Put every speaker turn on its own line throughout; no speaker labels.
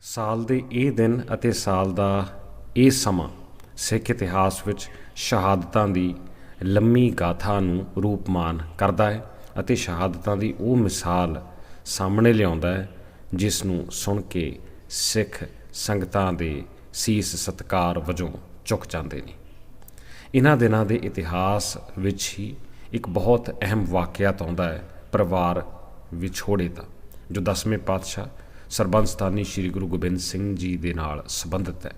ਸਾਲ ਦੇ ਇਹ ਦਿਨ ਅਤੇ ਸਾਲ ਦਾ ਇਹ ਸਮਾਂ ਸਿੱਖ ਇਤਿਹਾਸ ਵਿੱਚ ਸ਼ਹਾਦਤਾਂ ਦੀ ਲੰਮੀ ਗਾਥਾ ਨੂੰ ਰੂਪਮਾਨ ਕਰਦਾ ਹੈ ਅਤੇ ਸ਼ਹਾਦਤਾਂ ਦੀ ਉਹ ਮਿਸਾਲ ਸਾਹਮਣੇ ਲਿਆਉਂਦਾ ਹੈ, ਜਿਸ ਨੂੰ ਸੁਣ ਕੇ ਸਿੱਖ ਸੰਗਤਾਂ ਦੇ ਸੀਸ ਸਤਕਾਰ ਵਜੋਂ ਚੁੱਕ ਜਾਂਦੇ ਨੇ। ਇਹਨਾਂ ਦਿਨਾਂ ਦੇ ਇਤਿਹਾਸ ਵਿੱਚ ਹੀ ਇੱਕ ਬਹੁਤ ਅਹਿਮ ਵਾਕਿਆਤ ਆਉਂਦਾ ਹੈ, ਪਰਿਵਾਰ ਵਿਛੋੜੇ ਦਾ, ਜੋ ਦਸਵੇਂ ਪਾਤਸ਼ਾਹ ਸਰਬੰਸ ਸਥਾਨੀ ਸ੍ਰੀ ਗੁਰੂ ਗੋਬਿੰਦ ਸਿੰਘ ਜੀ ਦੇ ਨਾਲ ਸੰਬੰਧਿਤ ਹੈ।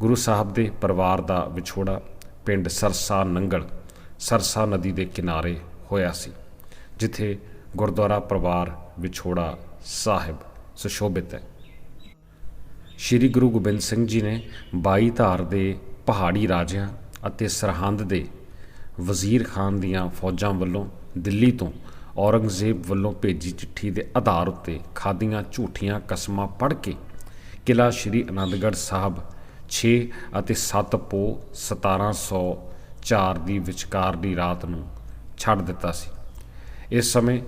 ਗੁਰੂ ਸਾਹਿਬ ਦੇ ਪਰਿਵਾਰ ਦਾ ਵਿਛੋੜਾ ਪਿੰਡ ਸਰਸਾ ਨੰਗਲ, ਸਰਸਾ ਨਦੀ ਦੇ ਕਿਨਾਰੇ ਹੋਇਆ ਸੀ, ਜਿੱਥੇ ਗੁਰਦੁਆਰਾ ਪਰਿਵਾਰ ਵਿਛੋੜਾ ਸਾਹਿਬ ਸੁਸ਼ੋਭਿਤ ਹੈ। ਸ਼੍ਰੀ ਗੁਰੂ ਗੋਬਿੰਦ ਸਿੰਘ ਜੀ ਨੇ 22 ਧਾਰ ਦੇ ਪਹਾੜੀ ਰਾਜਿਆਂ ਅਤੇ ਸਰਹੰਦ ਦੇ ਵਜ਼ੀਰ ਖਾਨ ਦੀਆਂ ਫੌਜਾਂ ਵੱਲੋਂ ਦਿੱਲੀ ਤੋਂ ਔਰੰਗਜ਼ੇਬ ਵੱਲੋਂ ਭੇਜੀ ਚਿੱਠੀ ਦੇ ਆਧਾਰ ਉੱਤੇ ਖਾਦੀਆਂ, ਝੂਠੀਆਂ ਕਸਮਾਂ ਪੜ੍ਹ ਕੇ ਕਿਲਾ ਸ਼੍ਰੀ ਅਨੰਦਗੜ੍ਹ ਸਾਹਿਬ 6 ਅਤੇ 7 ਪੋ 1704 ਦੀ ਵਿਚਕਾਰ ਦੀ ਰਾਤ ਨੂੰ ਛੱਡ ਦਿੱਤਾ ਸੀ। ਇਸ ਸਮੇਂ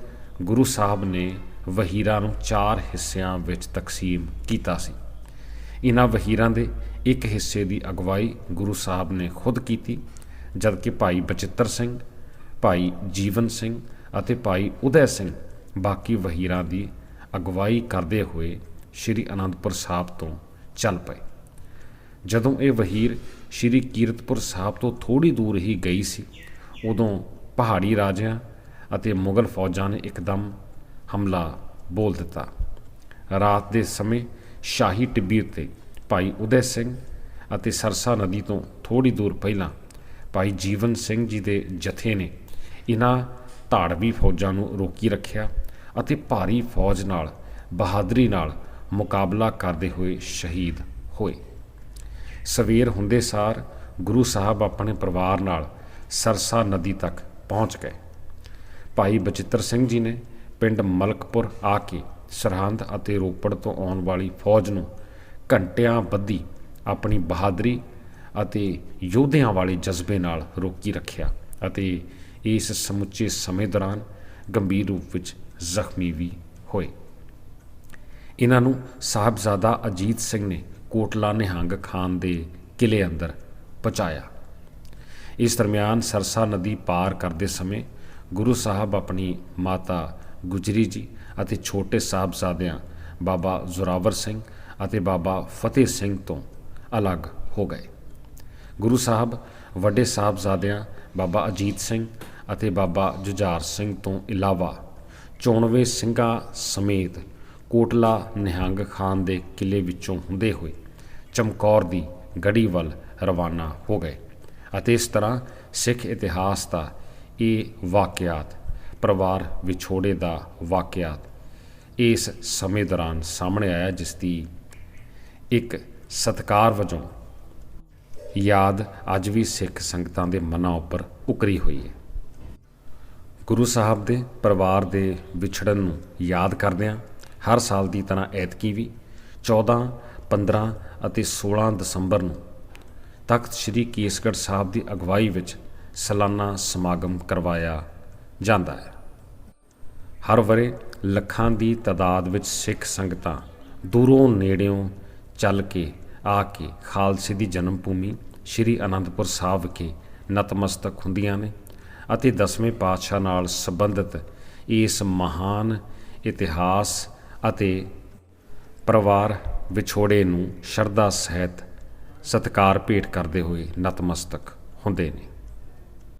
ਗੁਰੂ ਸਾਹਿਬ ਨੇ ਵਹੀਰਾਂ ਨੂੰ ਚਾਰ ਹਿੱਸਿਆਂ ਵਿੱਚ ਤਕਸੀਮ ਕੀਤਾ ਸੀ। ਇਹਨਾਂ ਵਹੀਰਾਂ ਦੇ ਇੱਕ ਹਿੱਸੇ ਦੀ ਅਗਵਾਈ ਗੁਰੂ ਸਾਹਿਬ ਨੇ ਖੁਦ ਕੀਤੀ, ਜਦਕਿ ਭਾਈ ਬਚਿੱਤਰ ਸਿੰਘ, ਭਾਈ ਜੀਵਨ ਸਿੰਘ ਅਤੇ ਭਾਈ ਉਦੈ ਸਿੰਘ। ਬਾਕੀ ਵਹੀਰਾਂ ਦੀ ਅਗਵਾਈ ਕਰਦੇ ਹੋਏ ਸ੍ਰੀ ਅਨੰਦਪੁਰ ਸਾਹਿਬ ਤੋਂ ਚੱਲ ਪਏ। ਜਦੋਂ ਇਹ ਵਹੀਰ ਸ੍ਰੀ ਕੀਰਤਪੁਰ ਸਾਹਿਬ ਤੋਂ ਥੋੜੀ ਦੂਰ ਹੀ ਗਈ ਸੀ, ਉਦੋਂ ਪਹਾੜੀ ਰਾਜਿਆਂ ਅਤੇ ਮੁਗਲ ਫੌਜਾਂ ਨੇ ਇੱਕਦਮ ਹਮਲਾ ਬੋਲ ਦਿੱਤਾ। ਰਾਤ ਦੇ ਸਮੇਂ ਸ਼ਾਹੀ ਟਿੱਬੀ ਉੱਤੇ ਭਾਈ ਉਦੈ ਸਿੰਘ ਅਤੇ ਸਰਸਾ ਨਦੀ ਤੋਂ ਥੋੜੀ ਦੂਰ ਪਹਿਲਾਂ ਭਾਈ ਜੀਵਨ ਸਿੰਘ ਜੀ ਦੇ ਜਥੇ ਨੇ ਇਹਨਾਂ ਧਾੜਵੀ ਫੌਜਾਂ ਨੂੰ ਰੋਕੀ ਰੱਖਿਆ ਅਤੇ ਭਾਰੀ ਫੌਜ ਨਾਲ, ਬਹਾਦਰੀ ਨਾਲ ਮੁਕਾਬਲਾ ਕਰਦੇ ਹੋਏ ਸ਼ਹੀਦ ਹੋਏ। ਸਵੇਰ ਹੁੰਦੇ ਸਾਰ ਗੁਰੂ ਸਾਹਿਬ ਆਪਣੇ ਪਰਿਵਾਰ ਨਾਲ ਸਰਸਾ ਨਦੀ ਤੱਕ ਪਹੁੰਚ ਗਏ। ਭਾਈ ਬਚਿੱਤਰ ਸਿੰਘ ਜੀ ਨੇ ਪਿੰਡ ਮਲਕਪੁਰ ਆ ਕੇ ਸਰਹੰਦ ਅਤੇ ਰੋਪੜ ਤੋਂ ਆਉਣ ਵਾਲੀ ਫੌਜ ਨੂੰ ਘੰਟਿਆਂ ਬੱਧੀ ਆਪਣੀ ਬਹਾਦਰੀ ਅਤੇ ਯੋਧਿਆਂ ਵਾਲੇ ਜਜ਼ਬੇ ਨਾਲ ਰੋਕੀ ਰੱਖਿਆ ਅਤੇ ਇਸ ਸਮੁੱਚੇ ਸਮੇਂ ਦੌਰਾਨ ਗੰਭੀਰ ਰੂਪ ਵਿੱਚ ਜ਼ਖਮੀ ਵੀ ਹੋਏ। ਇਹਨਾਂ ਨੂੰ ਸਾਹਿਬਜ਼ਾਦਾ ਅਜੀਤ ਸਿੰਘ ਨੇ ਕੋਟਲਾ ਨਿਹੰਗ ਖਾਨ ਦੇ ਕਿਲੇ ਅੰਦਰ ਪਹੁੰਚਾਇਆ। ਇਸ ਦਰਮਿਆਨ ਸਰਸਾ ਨਦੀ ਪਾਰ ਕਰਦੇ ਸਮੇਂ ਗੁਰੂ ਸਾਹਿਬ ਆਪਣੀ ਮਾਤਾ ਗੁਜਰੀ ਜੀ ਅਤੇ ਛੋਟੇ ਸਾਹਿਬਜ਼ਾਦਿਆਂ ਬਾਬਾ ਜ਼ੋਰਾਵਰ ਸਿੰਘ ਅਤੇ ਬਾਬਾ ਫਤਿਹ ਸਿੰਘ ਤੋਂ ਅਲੱਗ ਹੋ ਗਏ। ਗੁਰੂ ਸਾਹਿਬ, ਵੱਡੇ ਸਾਹਿਬਜ਼ਾਦਿਆਂ ਬਾਬਾ ਅਜੀਤ ਸਿੰਘ ਅਤੇ ਬਾਬਾ ਜੁਝਾਰ ਸਿੰਘ ਤੋਂ ਇਲਾਵਾ 94 ਸਿੰਘਾਂ ਸਮੇਤ ਕੋਟਲਾ ਨਿਹੰਗ ਖਾਨ ਦੇ ਕਿਲੇ ਵਿੱਚੋਂ ਹੁੰਦੇ ਹੋਏ ਚਮਕੌਰ ਦੀ ਗੜੀ ਵੱਲ ਰਵਾਨਾ ਹੋ ਗਏ ਅਤੇ ਇਸ ਤਰ੍ਹਾਂ ਸਿੱਖ ਇਤਿਹਾਸ ਦਾ ਇਹ ਵਾਕਿਆਤ, ਪਰਿਵਾਰ ਵਿਛੋੜੇ ਦਾ ਵਾਕਿਆਤ ਇਸ ਸਮੇਂ ਦੌਰਾਨ ਸਾਹਮਣੇ ਆਇਆ, ਜਿਸ ਦੀ ਇੱਕ ਸਤਕਾਰ ਵਜੋਂ ਯਾਦ ਅੱਜ ਵੀ ਸਿੱਖ ਸੰਗਤਾਂ ਦੇ ਮਨਾਂ ਉੱਪਰ ਉਕਰੀ ਹੋਈ ਹੈ। ਗੁਰੂ ਸਾਹਿਬ ਦੇ ਪਰਿਵਾਰ ਦੇ ਵਿਛੜਨ ਨੂੰ ਯਾਦ ਕਰਦਿਆਂ ਹਰ ਸਾਲ ਦੀ ਤਰ੍ਹਾਂ ਐਤਕੀ ਵੀ 14 15 ਅਤੇ 16 ਦਸੰਬਰ ਨੂੰ ਤਖਤ ਸ੍ਰੀ ਕੇਸਗੜ੍ਹ ਸਾਹਿਬ ਦੀ ਅਗਵਾਈ ਵਿੱਚ ਸਾਲਾਨਾ ਸਮਾਗਮ ਕਰਵਾਇਆ ਜਾਂਦਾ ਹੈ। ਹਰ ਵਰੇ ਲੱਖਾਂ ਦੀ ਤਾਦਾਦ ਵਿੱਚ ਸਿੱਖ ਸੰਗਤਾਂ ਦੂਰੋਂ ਨੇੜਿਓਂ ਚੱਲ ਕੇ ਆ ਕੇ ਖਾਲਸੇ ਦੀ ਜਨਮ ਭੂਮੀ ਸ੍ਰੀ ਅਨੰਦਪੁਰ ਸਾਹਿਬ ਵਿਖੇ ਨਤਮਸਤਕ ਹੁੰਦੀਆਂ ਨੇ। ਅਤੇ ਦਸਵੇਂ ਪਾਤਸ਼ਾਹ ਨਾਲ ਸੰਬੰਧਿਤ ਇਸ ਮਹਾਨ ਇਤਿਹਾਸ ਅਤੇ ਪਰਿਵਾਰ ਵਿਛੋੜੇ ਨੂੰ ਸ਼ਰਧਾ ਸਹਿਤ ਸਤਕਾਰ ਭੇਟ ਕਰਦੇ ਹੋਏ ਨਤਮਸਤਕ ਹੁੰਦੇ ਨੇ।